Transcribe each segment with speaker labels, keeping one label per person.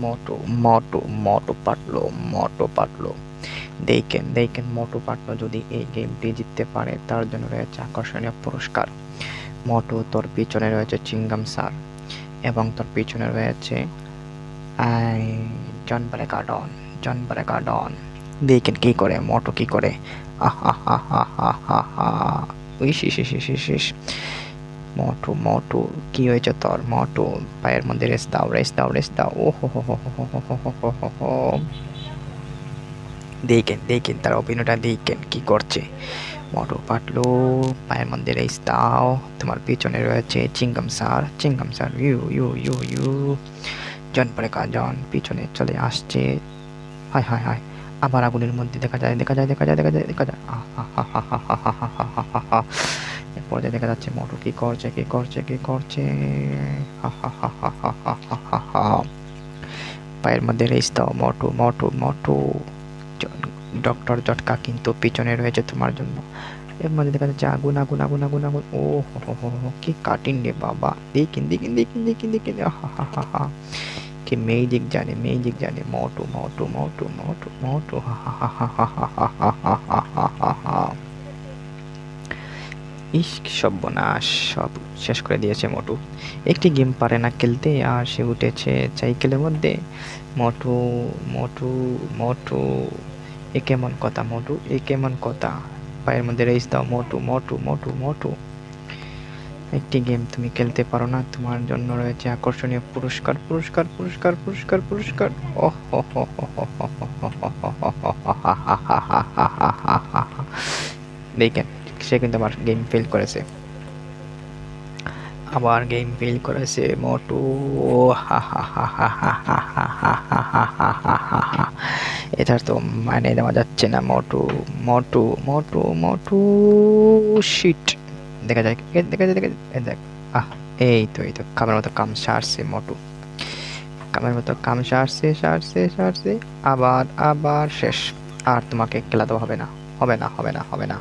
Speaker 1: মোটু মোটু মোটু পাটলো মোটু পাটলো দেখেন দেখেন মোটু পাটলো যদি এই গেমটি জিততে পারে তার জন্য রয়েছে আকর্ষণীয় পুরস্কার মোটু তোর পিছনে রয়েছে চিঙ্গাম স্যার এবং তোর পিছনে রয়েছে জন ব্রেকাডন জন ব্রেকাডন দেখেন কি করে মোটু কি করে আহা হা হা হা হা হা ইস ইস ইস ইস ইস ইস মোটু মোটু কি হয়েছে তোর মোটু পায়ের মধ্যে রেস দাও রেস দাও রেস দাও ও হো হো দেখেন দেখেন তার অভিনয়টা দেখেন কি করছে মোটু পাটলো পায়ের মধ্যে রেস দাও তোমার পিছনে রয়েছে chewing gum sir chewing gum sir you you you you জন পরে জন পিছনে চলে আসছে হায় হায় হায় আবার আগুনের মধ্যে দেখা যায় দেখা যায় দেখা যায় দেখা যায় দেখা যায় হা। দেখা যাচ্ছে মোটু কি করছে কি করছে কি করছে। পায়ের মধ্যে রেস দাও মোটু মোটু মোটু ডক্টর জটকা কিন্তু পিছনে রয়েছে তোমার জন্য এর মধ্যে দেখা যাচ্ছে আগুন আগুন আগুন আগুন আগুন ও হো হো হো কি কাটিং রে বাবা দেখিন দেখিন দেখিন দেখিন দেখিন হা হা হা হা কি মেজিক জানে মেজিক জানে মোটু মোটু মোটু মোটু মোটু হা হা হা হা হা হা হা হা হা হা হা হা হা ইস সর্বনাশ সব শেষ করে দিয়েছে মোটু একটি গেম পারে না খেলতে আর সে উঠেছে সাইকেলের মধ্যে মোটু মোটু মটু এ কেমন কথা মোটু এ কেমন কথা পায়ের মধ্যে রেস দাও মোটু মোটু মোটু মোটু একটি গেম তুমি খেলতে পারো না তোমার জন্য রয়েছে আকর্ষণীয় পুরস্কার পুরস্কার পুরস্কার পুরস্কার পুরস্কার ওহ দেখেন সে কিন্তু আমার গেম ফেল করেছে আবার গেম ফেল করেছে মোটু এটার তো মানে দেওয়া যাচ্ছে না মোটু মোটু মোটু মোটু শিট দেখা যায় দেখা যায় দেখা যায় দেখ আহ এই তো এই তো কামের মতো কাম সারছে মোটু কামের মতো কাম সারছে সারছে সারছে আবার আবার শেষ আর তোমাকে খেলাতে হবে না হবে না হবে না হবে না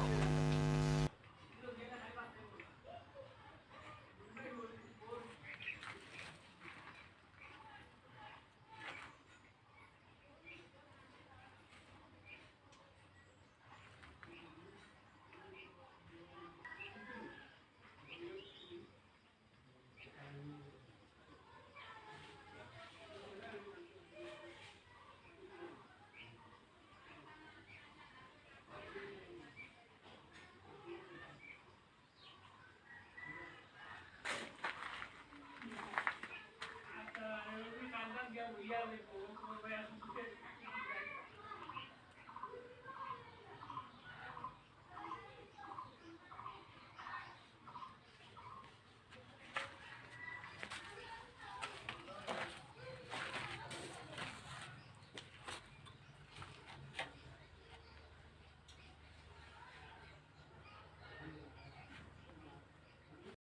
Speaker 1: 一样的服务，一样的。